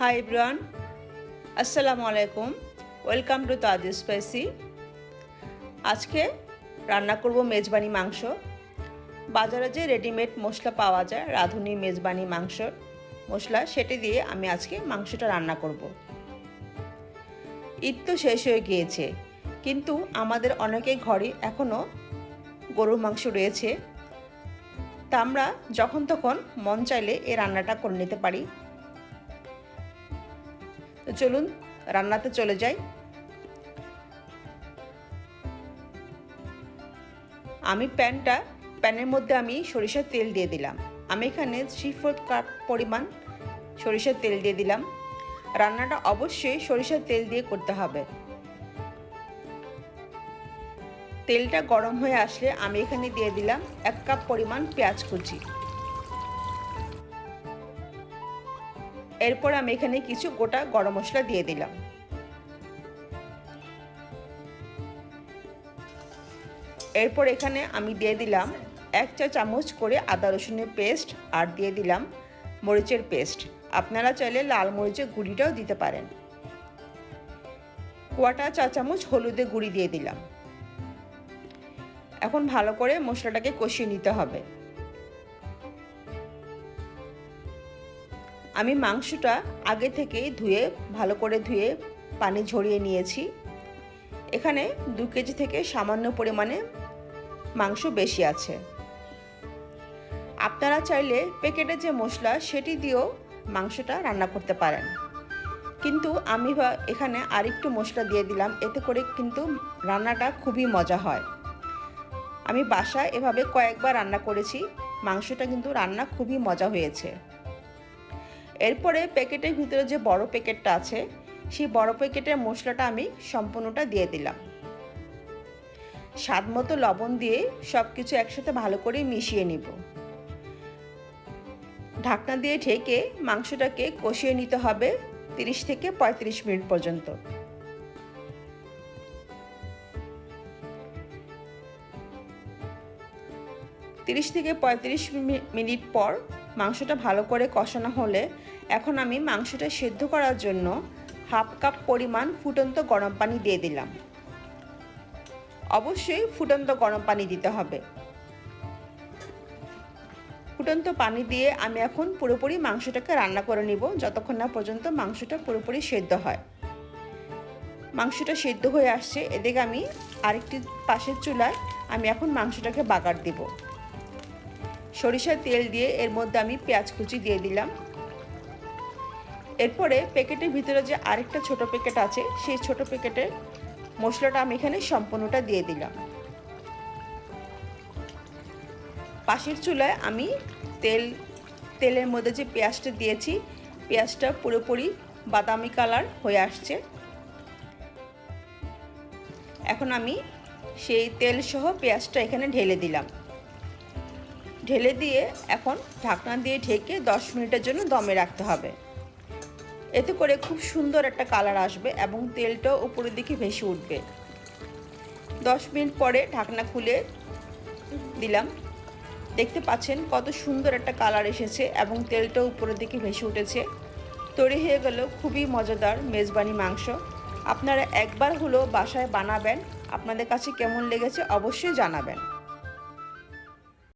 Hi everyone আসসালামু আলাইকুম welcome to Taj spicy আজকে রান্না করব মেজবানি মাংস। বাজারে যে রেডিমেড মশলা পাওয়া যায়, রাঁধুনি মেজবানি মাংস মশলা, সেটি দিয়ে আমি আজকে মাংসটা রান্না করব। ঈদ তো শেষ হয়ে গিয়েছে, কিন্তু আমাদের অনেকের ঘরে এখনও গরুর মাংস রয়েছে। তা আমরা যখন তখন মন চাইলে এই রান্নাটা করে নিতে পারি। তো চলুন, রান্নাতে চলে যাই। আমি প্যানটা, প্যানের মধ্যে আমি সরিষার তেল দিয়ে দিলাম। আমি এখানে থ্রি ফোর্থ কাপ পরিমাণ সরিষার তেল দিয়ে দিলাম। রান্নাটা অবশ্যই সরিষার তেল দিয়ে করতে হবে। তেলটা গরম হয়ে আসলে আমি এখানে দিয়ে দিলাম এক কাপ পরিমাণ পেঁয়াজ কুচি। এরপর আমি এখানে কিছু গোটা গরম মশলা দিয়ে দিলাম। এরপর এখানে আমি দিয়ে দিলাম এক চা চামচ করে আদা রসুনের পেস্ট আর দিয়ে দিলাম মরিচের পেস্ট। আপনারা চাইলে লাল মরিচের গুঁড়িটাও দিতে পারেন। কোয়াটা চা চামচ হলুদের গুঁড়ি দিয়ে দিলাম। এখন ভালো করে মশলাটাকে কষিয়ে নিতে হবে। আমি মাংসটা আগে থেকেই ধুয়ে, ভালো করে ধুয়ে পানি ঝরিয়ে নিয়েছি। এখানে দু কেজি থেকে সামান্য পরিমাণে মাংস বেশি আছে। আপনারা চাইলে প্যাকেটের যে মশলা, সেটি দিয়েও মাংসটা রান্না করতে পারেন। কিন্তু আমি এখানে আরেকটু মশলা দিয়ে দিলাম, এতে করে কিন্তু রান্নাটা খুবই মজা হয়। আমি বাসায় এভাবে কয়েকবার রান্না করেছি, মাংসটা কিন্তু রান্না খুবই মজা হয়েছে। এরপরে প্যাকেটের ভিতরে যে বড় প্যাকেটটা আছে, সেই বড় প্যাকেটের মশলাটা আমি সম্পূর্ণটা দিয়ে দিলাম। স্বাদ মতো লবণ দিয়ে সব কিছু একসাথে ভালো করে মিশিয়ে নিব। ঢাকনা দিয়ে ঢেকে মাংসটাকে কষিয়ে নিতে হবে তিরিশ থেকে পঁয়ত্রিশ মিনিট পর্যন্ত। তিরিশ থেকে পঁয়ত্রিশ মিনিট পর মাংসটা ভালো করে কষানো হলে এখন আমি মাংসটা সেদ্ধ করার জন্য হাফ কাপ পরিমাণ ফুটন্ত গরম পানি দিয়ে দিলাম। অবশ্যই ফুটন্ত গরম পানি দিতে হবে। ফুটন্ত পানি দিয়ে আমি এখন পুরোপুরি মাংসটাকে রান্না করে নিব, যতক্ষণ না পর্যন্ত মাংসটা পুরোপুরি সেদ্ধ হয়। মাংসটা সেদ্ধ হয়ে আসছে, এদিকে আমি আরেকটি পাশের চুলায় আমি এখন মাংসটাকে বাগার দেবো। সরিষার তেল দিয়ে এর মধ্যে আমি পেঁয়াজ কুচি দিয়ে দিলাম। এরপরে প্যাকেটের ভিতরে যে আরেকটা ছোট প্যাকেট আছে, সেই ছোট প্যাকেটের মশলাটা আমি এখানে সম্পূর্ণটা দিয়ে দিলাম। পাশের চুলায় আমি তেল, তেলের মধ্যে যে পেঁয়াজটা দিয়েছি, পেঁয়াজটা পুরোপুরি বাদামি কালার হয়ে আসছে। এখন আমি সেই তেল সহ পেঁয়াজটা এখানে ঢেলে দিলাম। ঢেলে দিয়ে এখন ঢাকনা দিয়ে ঢেকে দশ মিনিটের জন্য দমে রাখতে হবে। এতে করে খুব সুন্দর একটা কালার আসবে এবং তেলটাও উপরের দিকে ভেসে উঠবে। দশ মিনিট পরে ঢাকনা খুলে দিলাম। দেখতে পাচ্ছেন কত সুন্দর একটা কালার এসেছে এবং তেলটাও উপরের দিকে ভেসে উঠেছে। তৈরি হয়ে গেল খুবই মজাদার মেজবানি মাংস। আপনারা একবার হলেও বাসায় বানাবেন। আপনাদের কাছে কেমন লেগেছে অবশ্যই জানাবেন।